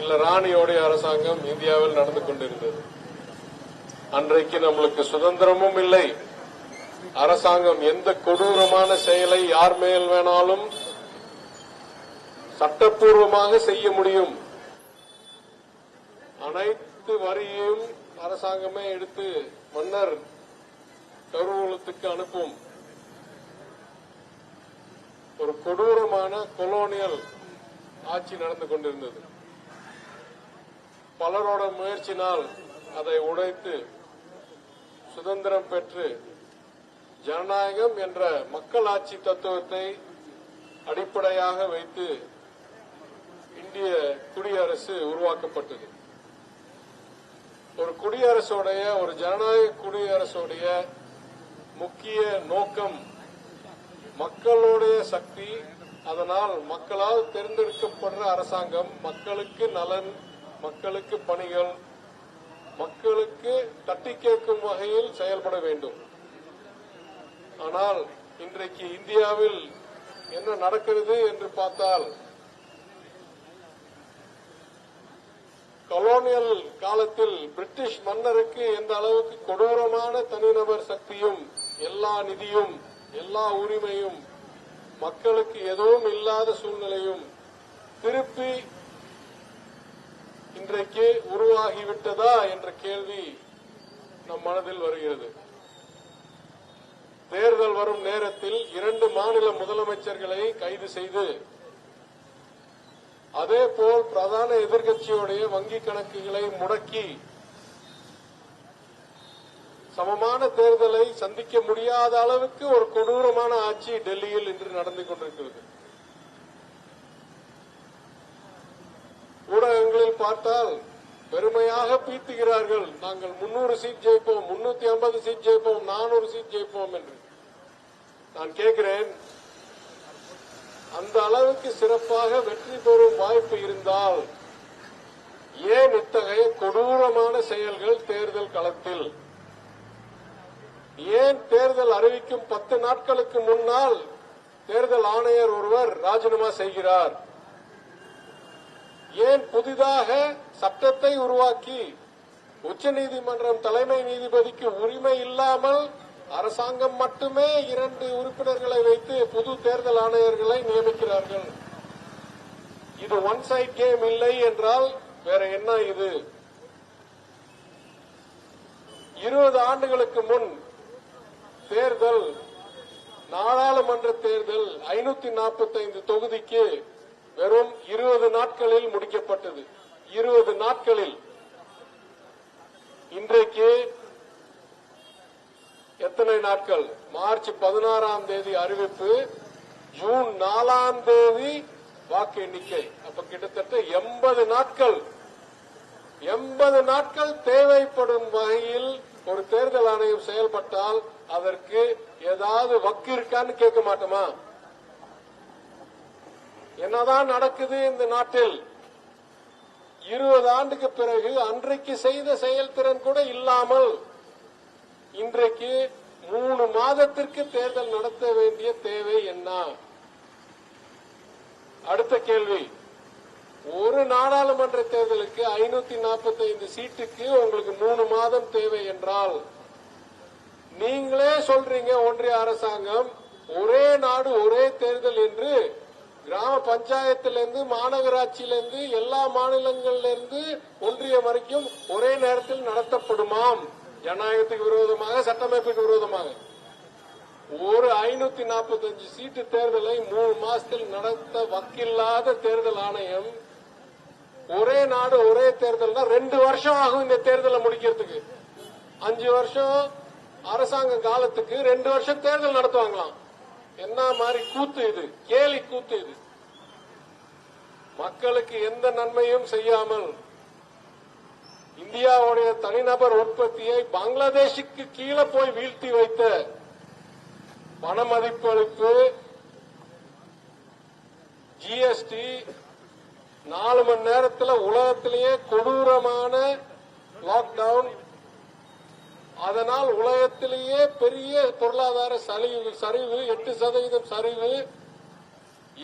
இல்ல ராணியோடைய அரசாங்கம் இந்தியாவில் நடந்து கொண்டிருந்தது. அன்றைக்கு நம்மளுக்கு சுதந்திரமும் இல்லை. அரசாங்கம் எந்த கொடூரமான செயலை யார் மேல் வேணாலும் சட்டப்பூர்வமாக செய்ய முடியும். அனைத்து வரியையும் அரசாங்கமே எடுத்து மன்னர் கருவூலத்துக்கு அனுப்பும். ஒரு கொடூரமான கொலோனியல் ஆட்சி நடந்து கொண்டிருந்தது. பலரோட முயற்சினால் அதை உடைத்து சுதந்திரம் பெற்று ஜனநாயகம் என்ற மக்களாட்சி தத்துவத்தை அடிப்படையாக வைத்து இந்திய குடியரசு உருவாக்கப்பட்டது. ஒரு குடியரசுடைய ஒரு ஜனநாயக குடியரசுடைய முக்கிய நோக்கம் மக்களுடைய சக்தி. அதனால் மக்களால் தேர்ந்தெடுக்கப்படுற அரசாங்கம் மக்களுக்கு நலன் மக்களுக்கு பணிகள் மக்களுக்கு தட்டி கேட்கும் வகையில் செயல்பட வேண்டும். ஆனால் இன்றைக்கு இந்தியாவில் என்ன நடக்கிறது என்று பார்த்தால் கொலோனியல் காலத்தில் பிரிட்டிஷ் மன்னருக்கு எந்த அளவுக்கு கொடூரமான தனிநபர் சக்தியும் எல்லா நிதியும் எல்லா உரிமையும் மக்களுக்கு எதுவும் இல்லாத சூழ்நிலையும் திருப்பி இன்றைக்கு உருவாகிவிட்டதா என்ற கேள்வி நம் மனதில் வருகிறது. தேர்தல் வரும் நேரத்தில் இரண்டு மாநில முதலமைச்சர்களை கைது செய்து அதேபோல் பிரதான எதிர்க்கட்சியுடைய வங்கிக் கணக்குகளை முடக்கி சமமான தேர்தலை சந்திக்க முடியாத அளவுக்கு ஒரு கொடூரமான ஆட்சி டெல்லியில் இன்று நடந்து கொண்டிருக்கிறது. பார்த்தால் பெருமையாக பீத்துகிறார்கள். நாங்கள் முன்னூறு சீட் ஜெயிப்போம் முன்னூத்தி ஐம்பது சீட் ஜெயிப்போம் நானூறு சீட் ஜெயிப்போம் என்று. நான் கேட்கிறேன் அந்த அளவுக்கு சிறப்பாக வெற்றி பெறும் வாய்ப்பு இருந்தால் ஏன் இத்தகைய கொடூரமான செயல்கள் தேர்தல் களத்தில்? ஏன் தேர்தல் அறிவிக்கும் பத்து நாட்களுக்கு முன்னால் தேர்தல் ஆணையர் ஒருவர் ராஜினாமா செய்கிறார்? ஏன் புதிதாக சட்டத்தை உருவாக்கி உச்சநீதிமன்றம் தலைமை நீதிபதிக்கு உரிமை இல்லாமல் அரசாங்கம் மட்டுமே இரண்டு உறுப்பினர்களை வைத்து புது தேர்தல் ஆணையர்களை நியமிக்கிறார்கள்? இது ஒன் சைட் கேம் இல்லை என்றால் வேற என்ன இது? இருபது ஆண்டுகளுக்கு முன் தேர்தல் நாடாளுமன்ற தேர்தல் ஐநூத்தி நாற்பத்தைந்து தொகுதிக்கு வெறும் இருபது நாட்களில் முடிக்கப்பட்டது. இருபது நாட்களில். இன்றைக்கு எத்தனை நாட்கள்? மார்ச் பதினாறாம் தேதி அறிவிப்பு ஜூன் நாலாம் தேதி வாக்கு எண்ணிக்கை. அப்ப கிட்டத்தட்ட எண்பது நாட்கள். எண்பது நாட்கள் தேவைப்படும் வகையில் ஒரு தேர்தல் ஆணையம் செயல்பட்டால் அதற்கு ஏதாவது வக்கு இருக்கான்னு கேட்க மாட்டோமா? என்னதான் நடக்குது இந்த நாட்டில்? இருபது ஆண்டுக்கு பிறகு அன்றைக்கு செய்த செயல்திறன் கூட இல்லாமல் இன்றைக்கு மூணு மாதத்திற்கு தேர்தல் நடத்த வேண்டிய தேவை என்ன? அடுத்த கேள்வி. ஒரு நாடாளுமன்ற தேர்தலுக்கு ஐநூத்தி நாற்பத்தி ஐந்து சீட்டுக்கு உங்களுக்கு மூணு மாதம் தேவை என்றால் நீங்களே சொல்றீங்க ஒன்றிய அரசாங்கம் ஒரே நாடு ஒரே தேர்தல் என்று கிராம பஞ்சாயத்திலிருந்து மாநகராட்சியிலிருந்து எல்லா மாநிலங்களிலிருந்து ஒன்றியம் வரைக்கும் ஒரே நேரத்தில் நடத்தப்படுமாம். ஜனநாயகத்துக்கு விரோதமாக சட்டமைப்புக்கு விரோதமாக. ஒரு ஐநூத்தி நாற்பத்தஞ்சு சீட்டு தேர்தலை மூணு மாசத்தில் நடத்த வக்கில்லாத தேர்தல் ஆணையம் ஒரே நாடு ஒரே தேர்தல்னா ரெண்டு வருஷம் ஆகும் இந்த தேர்தலை முடிக்கிறதுக்கு. அஞ்சு வருஷம் அரசாங்க காலத்துக்கு ரெண்டு வருஷம் தேர்தல் நடத்துவாங்களாம். என்ன மாதிரி கூத்து இது? கேலி கூத்து இது. மக்களுக்கு எந்த நன்மையும் செய்யாமல் இந்தியாவுடைய தனிநபர் உற்பத்தியை பங்களாதேஷுக்கு கீழே போய் வீழ்த்தி வைத்த பண ஜிஎஸ்டி நாலு மணி நேரத்தில் உலகத்திலேயே கொடூரமான லாக்டவுன் அதனால் உலகத்திலேயே பெரிய பொருளாதார சரிவு சரிவு எட்டு சதவீதம் சரிவு.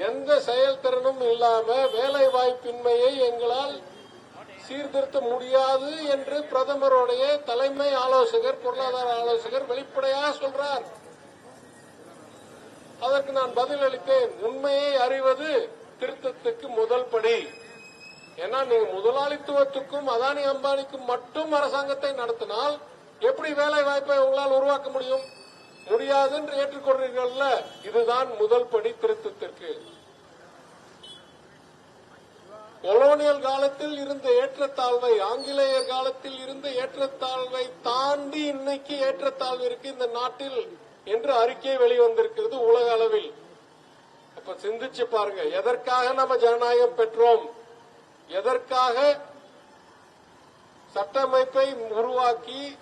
எந்த செயல்திறனும் இல்லாம வேலை வாய்ப்பின்மையை எங்களால் சீர்திருத்த முடியாது என்று பிரதமருடைய தலைமை ஆலோசகர் பொருளாதார ஆலோசகர் வெளிப்படையாக சொல்றார். அதற்கு நான் பதில் அளித்தேன் உண்மையை அறிவது திருத்தத்துக்கு முதல் படி. ஏன்னா நீங்க முதலாளித்துவத்துக்கும் அதானி அம்பானிக்கும் மட்டும் அரசாங்கத்தை நடத்தினால் எப்படி வேலை வாய்ப்பை உங்களால் உருவாக்க முடியும்? முடியாது என்று ஏற்றுக்கொள்றீர்கள்ல இதுதான் முதல் படி திருத்தத்திற்கு. கொலோனியல் காலத்தில் இருந்த ஏற்றத்தாழ்வை ஆங்கிலேயர் காலத்தில் இருந்த ஏற்றத்தாழ்வை தாண்டி இன்னைக்கு ஏற்றத்தாழ்வு இருக்கு இந்த நாட்டில் என்று அறிக்கை வெளிவந்திருக்கிறது உலக அளவில். அப்ப சிந்திச்சு பாருங்க எதற்காக நம்ம ஜனநாயகம் பெற்றோம்? எதற்காக சட்டமைப்பை உருவாக்கி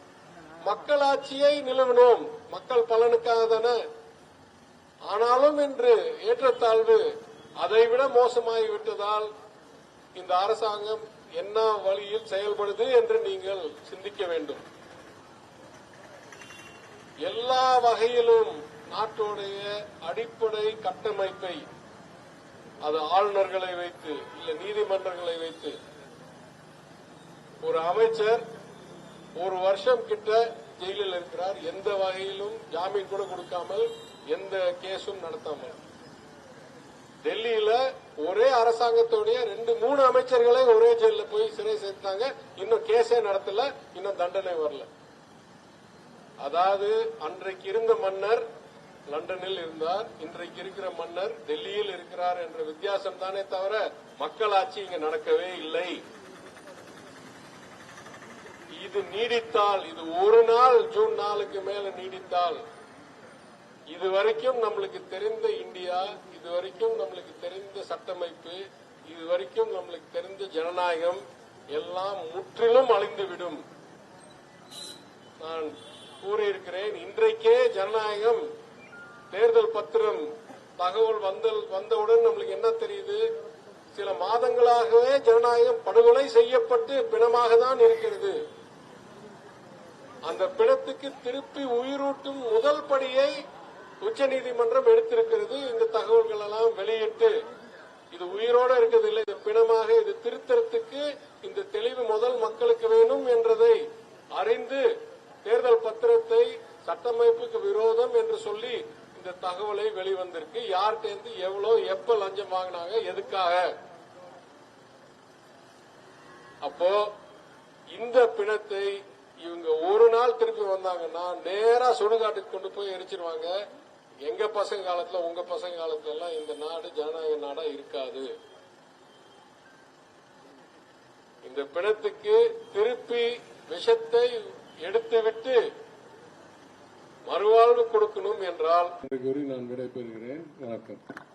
மக்களாட்சியை நிலவினோம். மக்கள் பலனுக்காக தானே. ஆனாலும் இன்று ஏற்றத்தாழ்வு அதைவிட மோசமாகிவிட்டதால் இந்த அரசாங்கம் என்ன வழியில் செயல்படுது என்று நீங்கள் சிந்திக்க வேண்டும். எல்லா வகையிலும் நாட்டுடைய அடிப்படை கட்டமைப்பை அது ஆளுநர்களை வைத்து இல்ல நீதிமன்றங்களை வைத்து ஒரு அமைச்சர் ஒரு வருஷம் கிட்ட ஜெயிலில் இருக்கிறார். எந்த வகையிலும் ஜாமீன் கூட கொடுக்காமல் எந்த கேஸும் நடத்தாமல். டெல்லியில ஒரே அரசாங்கத்துடைய ரெண்டு மூணு அமைச்சர்களை ஒரே ஜெயில போய் சிறை சேர்த்தாங்க இன்னும் கேஸே நடத்தல. இன்னும் தண்டனை வரல. அதாவது அன்றைக்கு இருந்த மன்னர் லண்டனில் இருந்தார். இன்றைக்கு இருக்கிற மன்னர் டெல்லியில் இருக்கிறார் என்ற வித்தியாசம் தானே தவிர மக்களாட்சி இங்கு நடக்கவே இல்லை. இது நீடித்தால் இது ஒரு நாள் ஜூன் நாளுக்கு மேல நீடித்தால் இதுவரைக்கும் நம்மளுக்கு தெரிந்த இந்தியா இது வரைக்கும் நம்மளுக்கு தெரிந்த சட்டமைப்பு இதுவரைக்கும் நம்மளுக்கு தெரிந்த ஜனநாயகம் எல்லாம் முற்றிலும் அழிந்துவிடும். நான் கூறியிருக்கிறேன் இன்றைக்கே ஜனநாயகம் தேர்தல் பத்திரம் தகவல் வந்தல் வந்தவுடன் நம்மளுக்கு என்ன தெரியுது? சில மாதங்களாகவே ஜனநாயகம் படுகொலை செய்யப்பட்டு பிணமாக தான் இருக்கிறது. அந்த பிணத்துக்கு திருப்பி உயிரூட்டும் முதல் படியை உச்சநீதிமன்றம் எடுத்திருக்கிறது. இந்த தகவல்கள் எல்லாம் வெளியிட்டு இது உயிரோட இருக்கிறது இல்லை இது பிணமாக இது திருத்தறத்துக்கு இந்த தெளிவு முதல் மக்களுக்கு வேணும் என்றதை அறிந்து தேர்தல் பத்திரத்தை சட்டமைப்புக்கு விரோதம் என்று சொல்லி இந்த தகவலை வெளிவந்திருக்கு. யார்கிட்ட எவ்வளவு எப்ப லஞ்சம் வாங்கினாங்க எதுக்காக? அப்போ இந்த பிணத்தை இவங்க ஒரு நாள் திருப்பி வந்தாங்கன்னா நேரா சுடுகாட்டுக்கு கொண்டு போய் எரிச்சிருவாங்க. எங்க பசங்க காலத்துல உங்க பசங்க காலத்துல எல்லாம் இந்த நாடு ஜனநாயக நாடா இருக்காது. இந்த பிணத்துக்கு திருப்பி விஷத்தை எடுத்துவிட்டு மறுவாழ்வு கொடுக்கணும் என்றால் நான் விடைபெறுகிறேன். வணக்கம்.